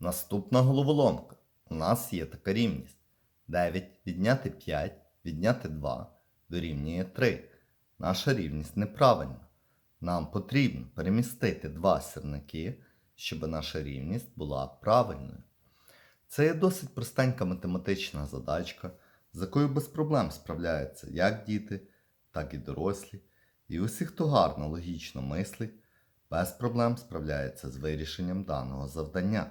Наступна головоломка. У нас є така рівність. 9 відняти 5 відняти 2 дорівнює 3. Наша рівність неправильна. Нам потрібно перемістити два сірники, щоб наша рівність була правильною. Це є досить простенька математична задачка, з якою без проблем справляються як діти, так і дорослі. І усі, хто гарно логічно мислить, без проблем справляється з вирішенням даного завдання.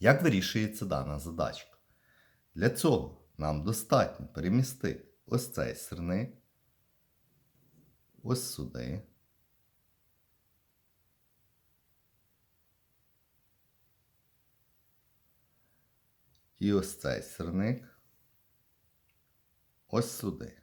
Як вирішується дана задачка? Для цього нам достатньо перемістити ось цей сирник, ось сюди. І ось цей сирник ось сюди.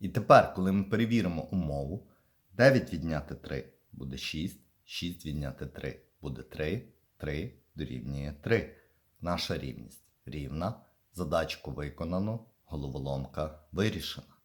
І тепер, коли ми перевіримо умову, 9 відняти 3 буде 6, 6 відняти 3 буде 3, 3 дорівнює 3. Наша рівність рівна. Задачку виконано, головоломка вирішена.